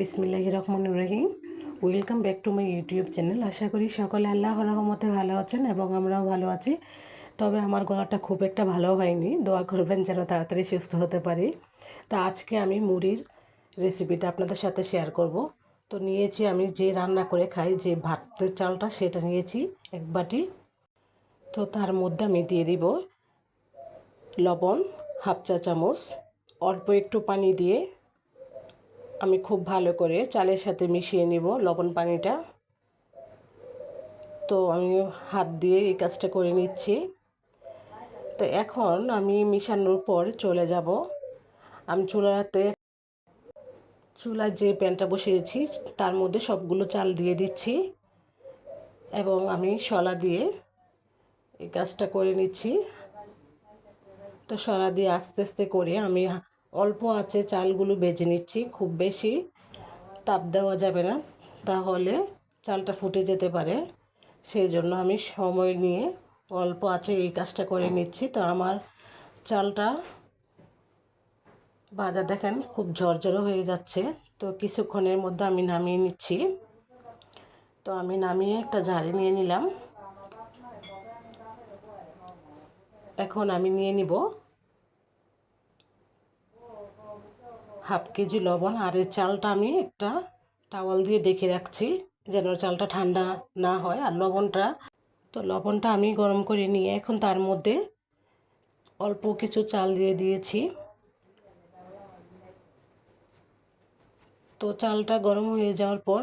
বিসমিল্লাহ রহমান রহিম। Welcome back to my YouTube channel আশা করি সকলে আল্লাহর রহমতে ভালো আছেন এবং আমরাও ভালো আছি। তবে আমার গলাটা খুব একটা ভালো হয়নি। দোয়া করবেন যেন তাড়াতাড়ি সুস্থ হতে পারি। তা আজকে আমি মুড়ির রেসিপিটা আপনাদের সাথে শেয়ার করব। তো নিয়েছি আমি যে রান্না করে খাই, যে ভাতের চালটা, সেটা নিয়েছি এক বাটি। তো তার মধ্যে আমি দিয়ে দিব লবণ, হাফ চা চামচ। অল্প একটু পানি দিয়ে আমি খুব ভালো করে চালের সাথে মিশিয়ে নিব লবণ পানিটা। তো আমি হাত দিয়ে এই কাজটা করে নিচ্ছি। তো এখন আমি মিশানোর পর চলে যাব। আমি চুলাতে, চুলায় যে প্যানটা বসিয়েছি তার মধ্যে সবগুলো চাল দিয়ে দিচ্ছি এবং আমি শলা দিয়ে এই কাজটা করে নিচ্ছি। তো শলা দিয়ে আস্তে আস্তে করে আমি অল্প আছে, চালগুলো বেজে নিচ্ছি, খুব বেশি তাপ দেওয়া যাবে না। তাহলে চালটা ফুটে যেতে পারে। সেই জন্য আমি সময় নিয়ে অল্প আছে এই কাজটা করে নিচ্ছি। তো আমার চালটা ভাজা দেখেন খুব ঝরঝরো হয়ে যাচ্ছে। তো কিছুক্ষণের মধ্যে আমি নামিয়ে নিচ্ছি। তো আমি নামিয়ে একটা ঝাড়ি নিয়ে নিলাম। এখন আমি নিয়ে নিব। হাফ কেজি লবণ আর এই চালটা আমি একটা টাওয়াল দিয়ে ডেকে রাখছি যেন চালটা ঠান্ডা না হয় আর লবণটা। তো লবণটা আমি গরম করে নিয়ে এখন তার মধ্যে অল্প কিছু চাল দিয়ে দিয়েছি। তো চালটা গরম হয়ে যাওয়ার পর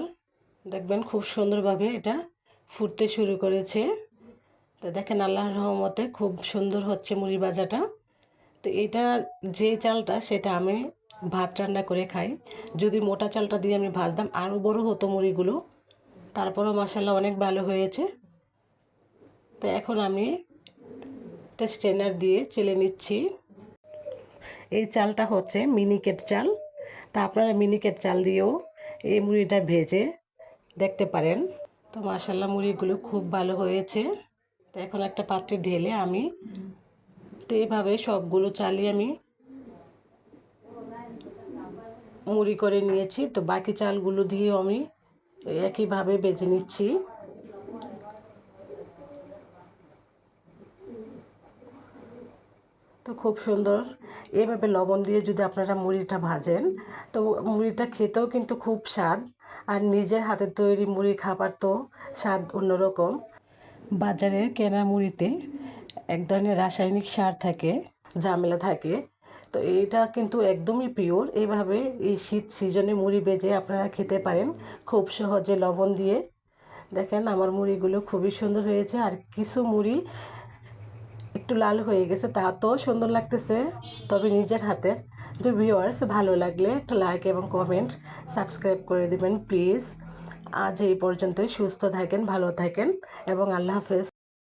দেখবেন খুব সুন্দরভাবে এটা ফুটতে শুরু করেছে। তো দেখেন আল্লাহর রহমতে খুব সুন্দর হচ্ছে মুড়ি ভাজাটা। তো এটা যে চালটা সেটা আমি ভাত রান্না করে খাই। যদি মোটা চালটা দিয়ে আমি ভাজতাম আরও বড় হতো মুড়িগুলো। তারপরও মশালা অনেক ভালো হয়েছে। তো এখন আমি একটা স্ট্রেনার দিয়ে চেলে নিচ্ছি। এই চালটা হচ্ছে মিনিকেট চাল। তা আপনারা মিনিকেট চাল দিয়েও এই মুড়িটা ভেজে দেখতে পারেন। তো মাসাল্লা মুড়িগুলো খুব ভালো হয়েছে। তো এখন একটা পাত্রে ঢেলে আমি তো এইভাবে সবগুলো চালিয়ে আমি মুড়ি করে নিয়েছি। তো বাকি চালগুলো দিয়েও আমি একইভাবে বেজে নিচ্ছি। তো খুব সুন্দর। এভাবে লবণ দিয়ে যদি আপনারা মুড়িটা ভাজেন, তো মুড়িটা খেতেও কিন্তু খুব স্বাদ। আর নিজের হাতের তৈরি মুড়ি খাবার তো স্বাদ অন্যরকম। বাজারের কেনা মুড়িতে এক ধরনের রাসায়নিক সার থাকে, ঝামেলা থাকে। তো এইটা কিন্তু একদমই পিওর এইভাবে এই শীত সিজনে মুড়ি বেজে আপনারা খেতে পারেন খুব সহজে লবণ দিয়ে। দেখেন আমার মুড়িগুলো খুবই সুন্দর হয়েছে আর কিছু মুড়ি একটু লাল হয়ে গেছে, তা তো সুন্দর লাগতেছে। তবে নিজের হাতের। তো ভিউয়ার্স ভালো লাগলে একটা লাইক এবং কমেন্ট সাবস্ক্রাইব করে দেবেন প্লিজ আজ এই পর্যন্তই, সুস্থ থাকেন, ভালো থাকেন এবং আল্লাহ হাফেজ।